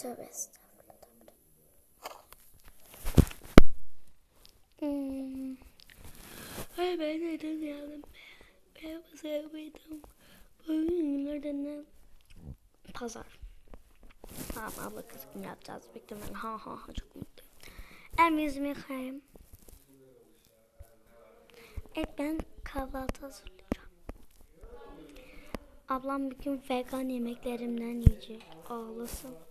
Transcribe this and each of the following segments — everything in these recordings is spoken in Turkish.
Tövbe estağfurullah. Hmm. Ay ben neden geldim? Ben sevmedim. Bugün nereden ne? Pazar. Tamam abla kızım yapacağız. Beklemeyin. Ha ha ha çok mutluyum. Elimi yüzümü yıkayayım. Evet ben kahvaltı hazırlayacağım. Ablam bugün vegan yemeklerimden yiyecek. Ağlasın.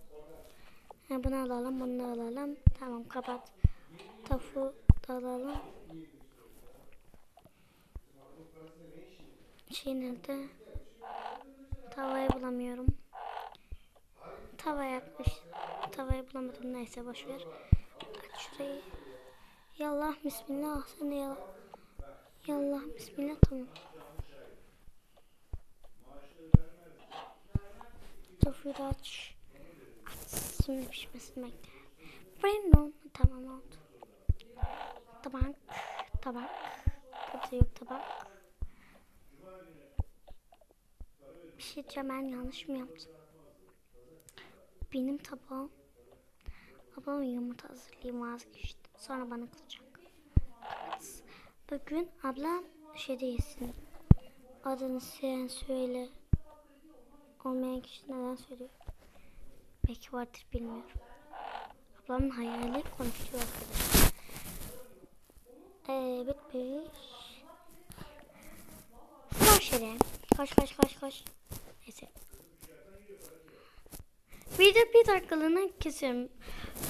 Ha, bunu alalım, bunu alalım. Tamam kapat. Tafu da alalım. Şey nerede? Tavayı bulamıyorum. Tava yakmış. Tavayı bulamadım. Neyse boş ver. Aç şurayı. Yallah bismillah. Sen de yallah. Yallah bismillah tamam. Tavuğu da aç. Şimdi pişmesini bekle. Brandon. Tamam oldu. Tabak. Tabak. Burada yok tabak. Bir şey diyeceğim ben yanlış mı yaptım? Benim tabağım. Ablamın yumurta hazırlayayım vazgeçtim. Sonra bana kızacak. Evet. Bugün ablam şey değilsin. Adını sen söyle. Olmayan kişi neden söylüyor? Belki vardır bilmiyorum. Ablamın hayali konuşuyor arkadaşlar. Evet bitmiş. Koş yere. Koş koş koş koş. Neyse. Video bir dakikalığına kesiyorum.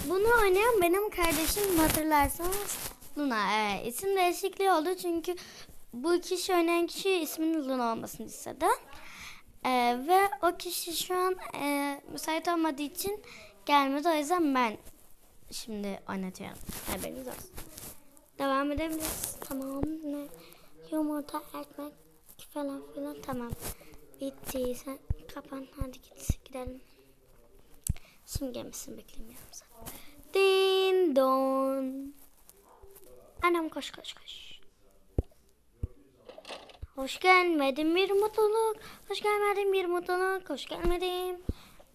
Bunu oynayan benim kardeşim hatırlarsanız Luna. Evet, isim değişikliği oldu çünkü bu kişi oynayan kişi isminin Luna olmasını istedi. Ee, ve o kişi şu an e, müsait olmadığı için gelmedi. O yüzden ben şimdi oynatıyorum. Haberiniz olsun. Devam edebiliriz. Tamam. Ne? Yumurta, ekmek falan filan. Tamam. Bitti. Sen kapan. Hadi git. Gidelim. Şimdi gelmesini beklemiyorum zaten. Din don. Anam koş koş koş. Hoş gelmedin bir mutluluk. Hoş gelmedin bir mutluluk. Hoş gelmedin.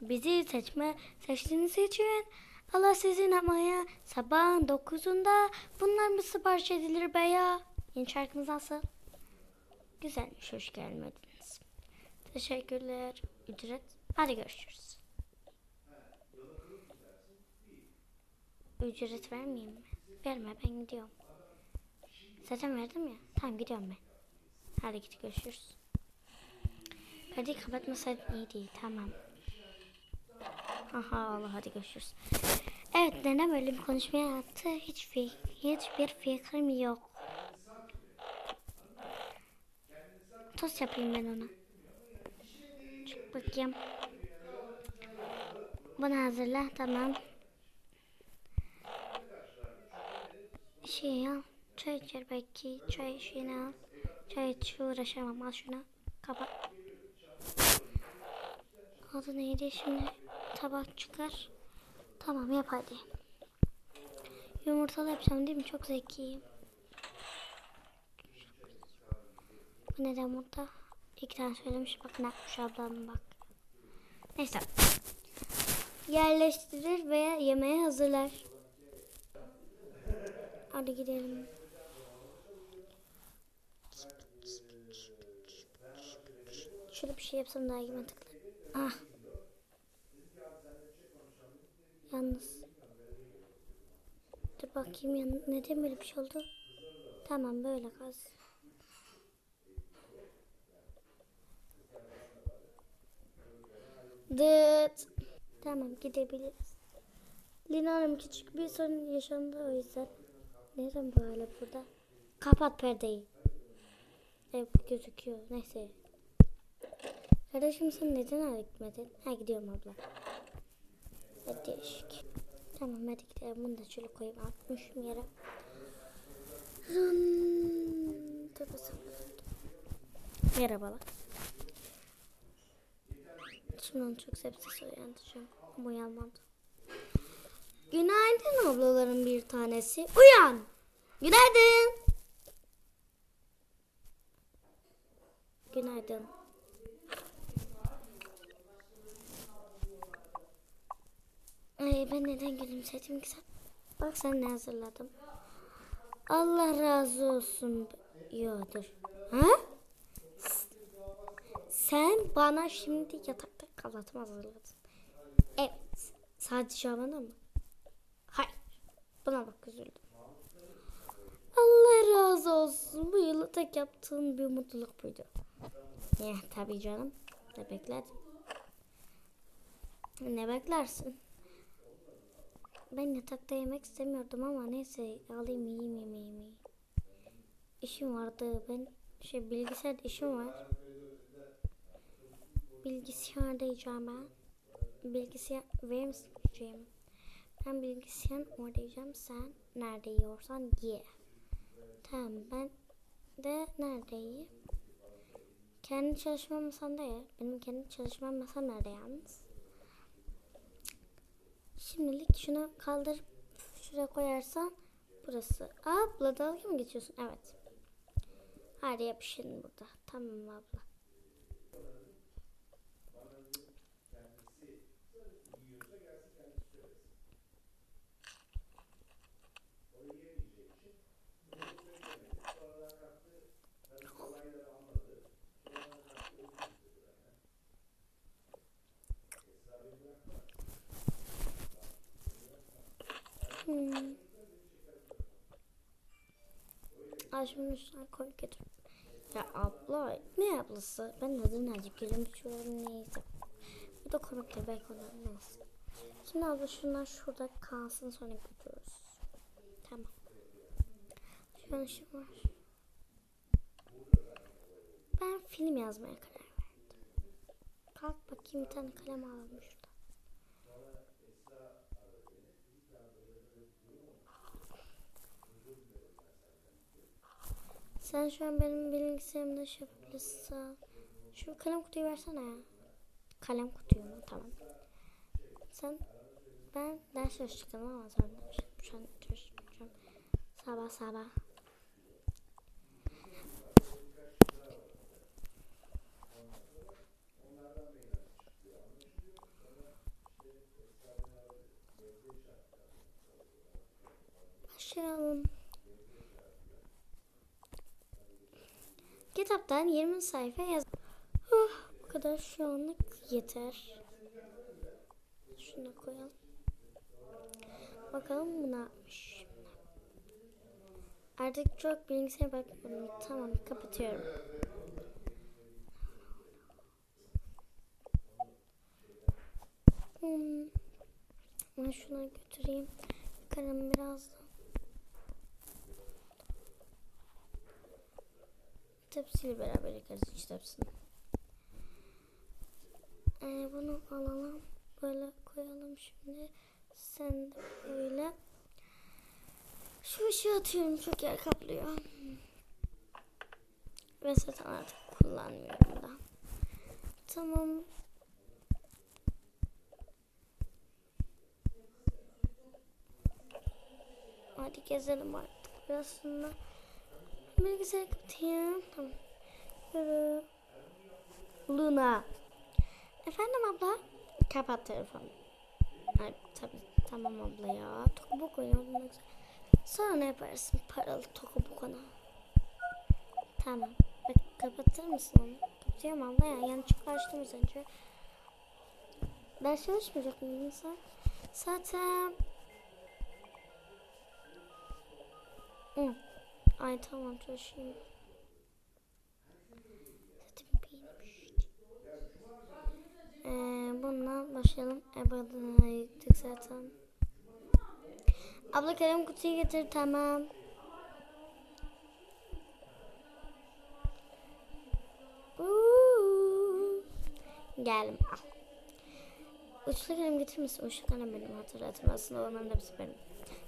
Bizi seçme, seçtiğiniz için Allah sizin amaya sabahın dokuzunda bunlar mı sipariş edilir be ya? Yeni şarkımız nasıl? Güzelmiş, hoş gelmediniz. Teşekkürler. Ücret. Hadi görüşürüz. Ücret vermeyeyim mi? Verme ben gidiyorum. Zaten verdim ya. Tamam gidiyorum ben. Hadi git görüşürüz. Perdeyi kapatmasaydın iyi değil. Tamam. Aha Allah hadi görüşürüz. Evet neden böyle bir konuşma yaptı? Hiç fi hiçbir fikrim yok. Tost yapayım ben ona. Çık bakayım. Bunu hazırla tamam. Şey al. Çay içer belki. Çay şeyini al. Çay iç uğraşamam. Al şunu. Kapat. Adı neydi şimdi? Tabak çıkar. Tamam yap hadi. Yumurtalı yapacağım değil mi? Çok zekiyim. Bu neden burada? İki tane söylemiş. Bak ne yapmış ablam bak. Neyse. Yerleştirir veya yemeğe hazırlar. Hadi gidelim. Şöyle bir şey yapsam daha iyi mantıklı. Ah. Yalnız. Dur bakayım yan neden böyle bir şey oldu? Tamam böyle kalsın. Dıt. Tamam gidebiliriz. Lina küçük bir sorun yaşandı o yüzden. Neden böyle burada? Kapat perdeyi. Evet gözüküyor. Neyse. Kardeşim sen neden eve gitmedin? Ha gidiyorum abla. Hadi değişik. Tamam hadi gidelim. Bunu da şöyle koyayım. Atmışım yere. Merhabalar. Şimdi onu çok sepsiz uyandıracağım. Ama uyanmadı. Günaydın ablaların bir tanesi. Uyan. Günaydın. Günaydın. Ay ben neden gülümsedim ki sen? Bak sen ne hazırladım. Allah razı olsun. Yodur. Ha? Sen bana şimdi yatakta kahvaltımı hazırladın. Evet. Sadece bana mı? Hayır. Buna bak üzüldüm. Allah razı olsun. Bu yılı tek yaptığın bir mutluluk buydu. Ya tabii canım. Ne beklerdim? Ne beklersin? Ben yatakta yemek istemiyordum ama neyse alayım yiyeyim yemeğimi. İşim vardı. Ben şey bilgisayar işim var. Bilgisayarda yiyeceğim ben. Bilgisayar verir misin? Ben bilgisayar orada yiyeceğim. Sen nerede yiyorsan ye. Tamam ben de nerede? Kendi çalışma masanda ye. Benim kendi çalışma masam nerede yalnız? Şimdilik şunu kaldırıp şuraya koyarsan burası. Abla dalga mı geçiyorsun? Evet. Hadi yapışın burada. Tamam abla. Hmm. Ay şunu üstüne koy getir. Ya abla ne ablası? Ben neden acık gülümsüyorum neyse. Bu da komik de belki olur neyse. Şimdi abla şunlar şurada kalsın sonra götürürüz. Tamam. Şu an işim var. Ben film yazmaya karar verdim. Kalk bakayım bir tane kalem alalım şurada. Sen şu an benim bilgisayarımda şey yapabilirsin. Şu kalem kutuyu versene ya. Kalem kutuyu mu? Tamam. Sen ben ders çalışacağım ama sonra şu an çalışmayacağım. Sabah sabah. Başlayalım. Kitaptan 20 sayfa yaz. Oh, bu kadar şu anlık yeter. Şunu koyalım. Bakalım bu ne yapmış. Artık çok bilgisayara bakmadım. Tamam kapatıyorum. Hmm. Ben şuna götüreyim. Yıkarım biraz. Tepsiyle beraber yıkarız iç tepsini. Ee, bunu alalım. Böyle koyalım şimdi. Sen de böyle. Şu ışığı atıyorum. Çok yer kaplıyor. Ve zaten artık kullanmıyorum da. Tamam. Hadi gezelim artık biraz sonra. Bilgisayarı kapatayım. Tamam. Luna. Efendim abla? Kapat telefonu. Ay tabii tamam abla ya. Tokubok oynayalım. Sonra ne yaparsın paralı tokubok ona? Tamam. Bak kapatır mısın onu? Kapatıyorum abla ya. Yanlışlıkla açtım az önce. Ders çalışmayacak mıydın sen? Zaten... Ay tamam çalışayım. Zaten beğenmiş. Ee, bununla başlayalım. Ebadına yıktık zaten. Abla kalem kutuyu getir tamam. Uuu. Geldim al. Uçlu kalem misin? Uçlu kalem benim hatırlatım. Aslında onların hepsi benim.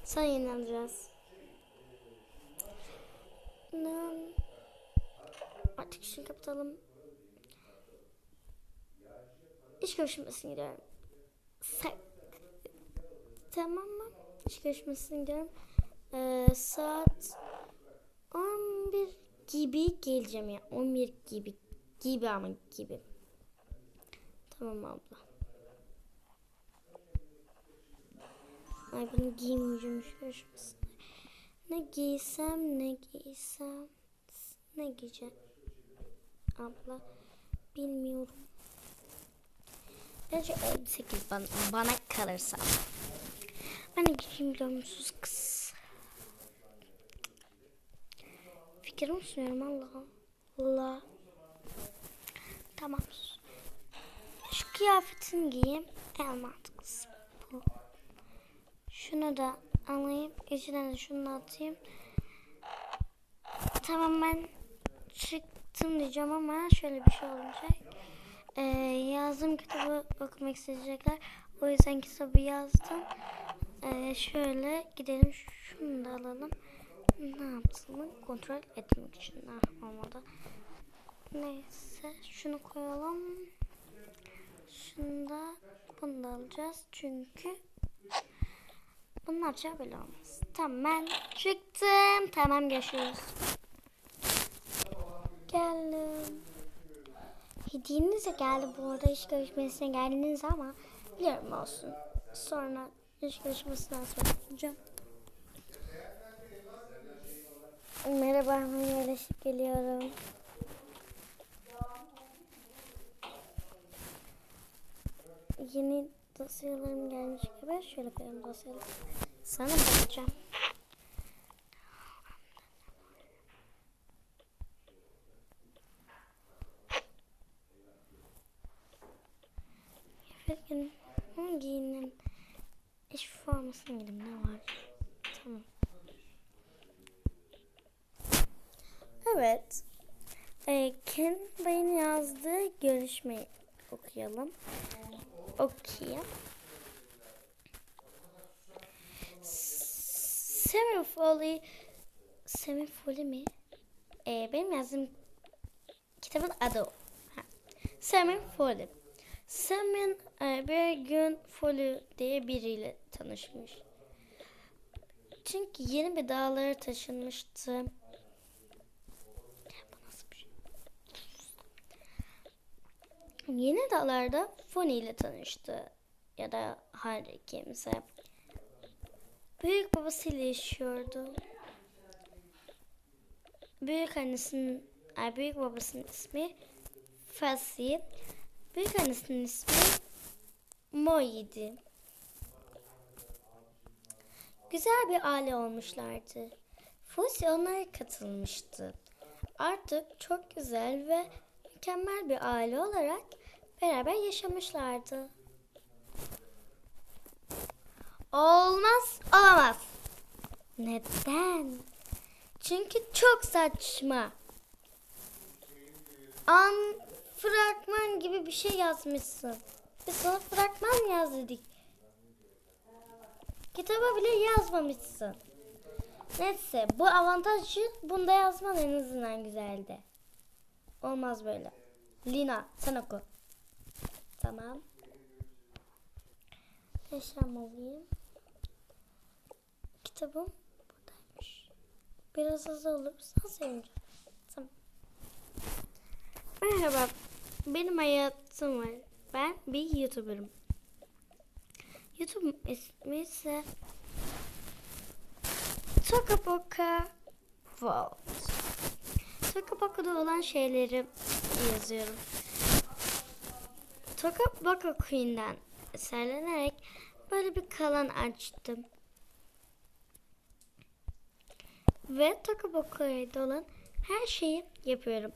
Sen yeni alacağız. Ne? Artık şunu kapatalım. İş görüşmesine gidiyorum. Sen... Tamam mı? İş görüşmesine gidiyorum. Ee, saat 11 gibi geleceğim ya. 11 gibi. Gibi ama gibi. Tamam abla. Ay bunu giymeyeceğim şu yarışmasında. Ne giysem ne giysem ne giyeceğim abla bilmiyorum. Bence 58 bana, bana kalırsa. Ben de giyeyim biliyormuşsunuz kız. Fikrimi sunuyorum Allah Allah. Tamam. Şu kıyafetini giyeyim. En mantıklısı bu. Şunu da alayım. İçine de şunu atayım. Tamam ben çıktım diyeceğim ama şöyle bir şey olacak. Ee, yazdığım kitabı okumak isteyecekler. O yüzden kitabı yazdım. Ee, şöyle gidelim şunu da alalım. Ne yaptığımı kontrol etmek için. Ah, olmadı. Neyse şunu koyalım. Şunu da bunu da alacağız. Çünkü bunun yapacağı böyle olmaz. Tamam ben çıktım. Tamam görüşürüz. Geldim. Hediyeniz de geldi bu arada iş görüşmesine geldiniz ama biliyorum olsun. Sonra iş görüşmesinden sonra yapacağım. Merhaba, ben yerleşip geliyorum. Yeni dosyalarım gelmiş gibi şöyle koyalım dosyaları. Sana bakacağım. Gün ama giyinin iş formasını giydim ne var? Tamam. Evet. Ee, Ken Bey'in yazdığı görüşmeyi okuyalım. Okuyayım. Semifoli Semifoli mi? Ee, benim yazdığım kitabın adı o. Semifoli. Semin e, bir gün Foley diye biriyle tanışmış. Çünkü yeni bir dağlara taşınmıştı. Bu nasıl bir şey? Yeni dağlarda Foni ile tanıştı. Ya da her kimse. Büyük babasıyla yaşıyordu. Büyük annesinin, ay büyük babasının ismi Fasi. Büyük annesinin ismi Moi'ydi. Güzel bir aile olmuşlardı. Fusi onlara katılmıştı. Artık çok güzel ve mükemmel bir aile olarak beraber yaşamışlardı. Olmaz, olamaz. Neden? Çünkü çok saçma. An fragman gibi bir şey yazmışsın. Biz sana fragman yaz dedik. Kitaba bile yazmamışsın. Neyse bu avantajı bunda yazman en azından güzeldi. Olmaz böyle. Lina sen oku. Tamam. Eşyam alayım. Kitabım buradaymış. Biraz hızlı olursan sevinirim. Tamam. Merhaba. Benim hayatım var. Ben bir YouTuber'ım. YouTube ismi ise Tokaboka Vault. Tokaboka'da olan şeyleri yazıyorum. Tokaboka Queen'den eserlenerek böyle bir kalan açtım. Ve Tokaboka'da olan her şeyi yapıyorum.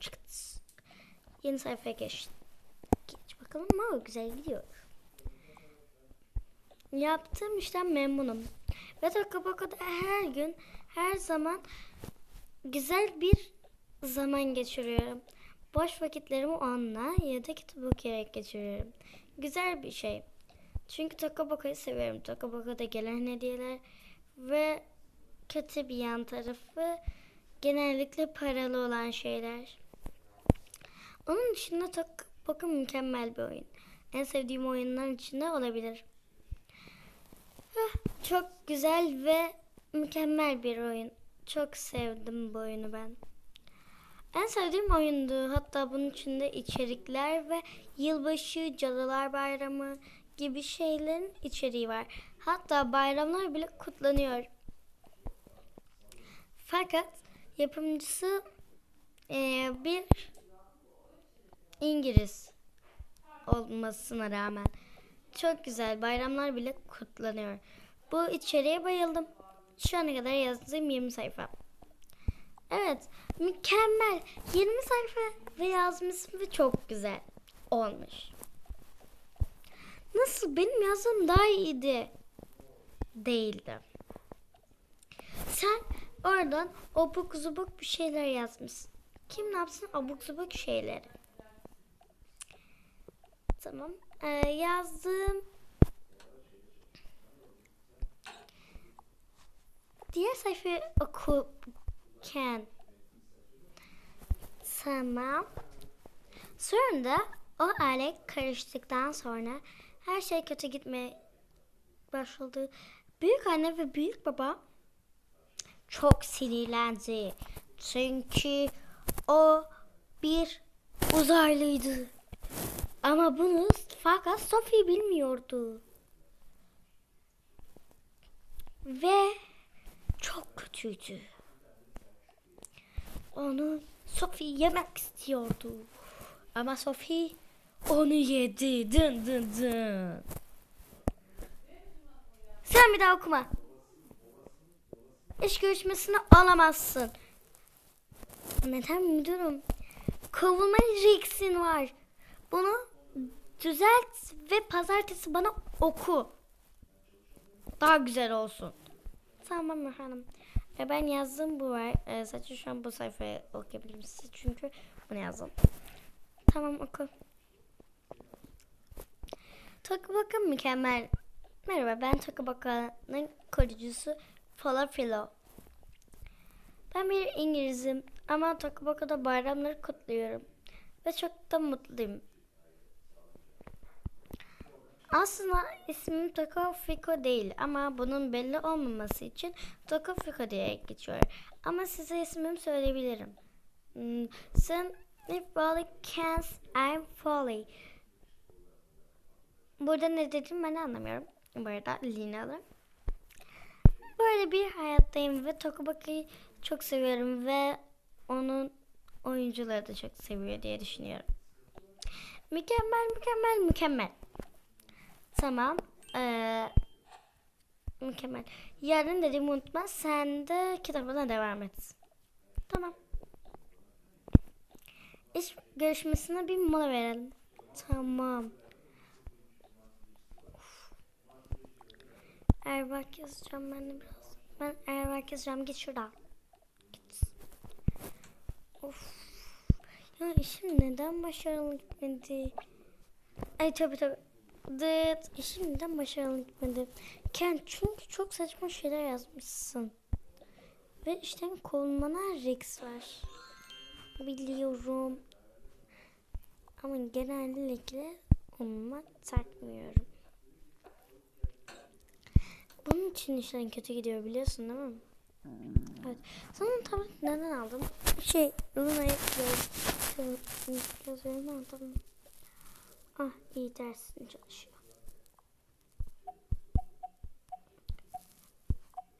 Çıkıt. Yeni sayfaya geç. Geç bakalım ama güzel gidiyor. Yaptığım işten memnunum. Ve Tokaboka'da her gün, her zaman güzel bir zaman geçiriyorum. Boş vakitlerimi onunla ya da kitap okuyarak geçiriyorum. Güzel bir şey. Çünkü Tokaboka'yı seviyorum. Tokaboka'da gelen hediyeler ve kötü bir yan tarafı genellikle paralı olan şeyler. Onun dışında Tokaboka mükemmel bir oyun. En sevdiğim oyunlar içinde olabilir. Çok güzel ve mükemmel bir oyun. Çok sevdim bu oyunu ben. En sevdiğim oyundu. Hatta bunun içinde içerikler ve yılbaşı, Cadılar Bayramı gibi şeylerin içeriği var. Hatta bayramlar bile kutlanıyor. Fakat yapımcısı eee, bir İngiliz olmasına rağmen çok güzel bayramlar bile kutlanıyor. Bu içeriğe bayıldım. Şu ana kadar yazdığım 20 sayfa. Evet, mükemmel. 20 sayfa ve yazmışım ve çok güzel olmuş. Nasıl? Benim yazdığım daha iyiydi. Değildi. Sen oradan abuk zubuk bir şeyler yazmışsın. Kim ne yapsın abuk zubuk şeyleri. Tamam. Ee, yazdım. Diğer sayfayı okurken tamam. Sonra da o alet karıştıktan sonra her şey kötü gitmeye başladı. Büyük anne ve büyük baba çok sinirlendi. Çünkü o bir uzaylıydı. Ama bunu fakat Sophie bilmiyordu. Ve çok kötüydü. Onu Sophie yemek istiyordu. Ama Sophie onu yedi. Dın dın dın. Sen bir daha okuma. İş görüşmesini alamazsın. Neden müdürüm? Kovulma Rix'in var. Bunu düzelt ve pazartesi bana oku. Daha güzel olsun. Tamam efendim. E, ben yazdım bu var. E, sadece şu an bu sayfayı okuyabilir misiniz? Çünkü bunu yazdım. Tamam oku. Tokubaka mükemmel. Merhaba ben Tokubaka'nın koruyucusu Falafelo. Ben bir İngilizim ama Tokubaka'da bayramları kutluyorum. Ve çok da mutluyum. Aslında ismim Tokofiko değil ama bunun belli olmaması için Tokofiko diye geçiyor. Ama size ismimi söyleyebilirim. Hmm, Sen if Wally Cans I'm Folly. Burada ne dedim ben anlamıyorum. Bu arada Lina'lı. Böyle bir hayattayım ve Tokubaka'yı çok seviyorum ve onun oyuncuları da çok seviyor diye düşünüyorum. Mükemmel, mükemmel, mükemmel. Tamam. Ee, mükemmel. Yarın dediğimi unutma. Sen de kitabına devam et. Tamam. İş görüşmesine bir mola verelim. Tamam. Uf. Erbak yazacağım ben de biraz. Ben Erbak yazacağım. Git şuradan. Git. Of. Ya işim neden başarılı gitmedi? Ay tabii tabii. Dıt. İşim neden başarılı gitmedi? Ken çünkü çok saçma şeyler yazmışsın. Ve işten kovulmana Rex var. Biliyorum. Ama genellikle onunla takmıyorum. Bunun için işlerin kötü gidiyor biliyorsun değil mi? Evet. Sana tablet neden aldım? Şey, Luna'yı yazıyorum. Yazıyorum aldım. Ah, iyi dersin çalışıyor.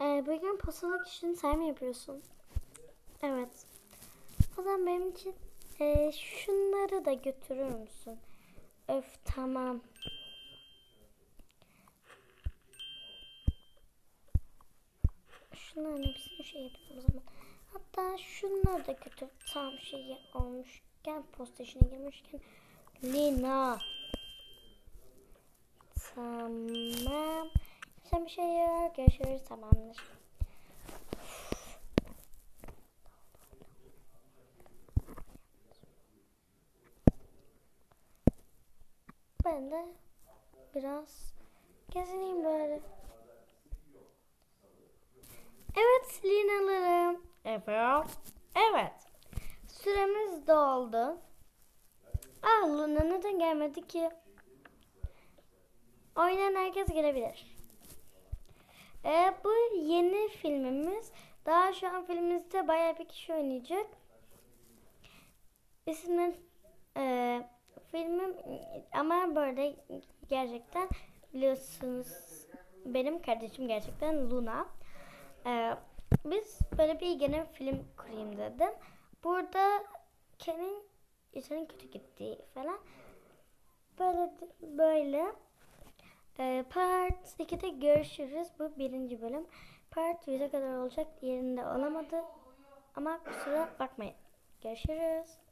Ee, bugün postalık işini sen mi yapıyorsun? Evet. O zaman benim için e, şunları da götürür müsün? Öf tamam. Şunların hepsini şey yapalım o zaman. Hatta şunları da götür. Tam şey olmuşken posta işine girmişken. Lina. Tamam. Sen bir şey yok. Görüşürüz. Tamamdır. Ben de biraz gezineyim böyle. Evet Linalarım. Efendim? Evet. Süremiz doldu. Ah Luna neden gelmedi ki? Oynayan herkes gelebilir. Ee, bu yeni filmimiz. Daha şu an filmimizde bayağı bir kişi oynayacak. İsmi e, filmim ama böyle gerçekten biliyorsunuz benim kardeşim gerçekten Luna. Ee, biz böyle bir gene film kurayım dedim. Burada Ken'in işinin kötü gittiği falan. Böyle böyle. Ee, part 2'de görüşürüz. Bu birinci bölüm. Part 100'e kadar olacak. Yerinde olamadı. Ama kusura bakmayın. Görüşürüz.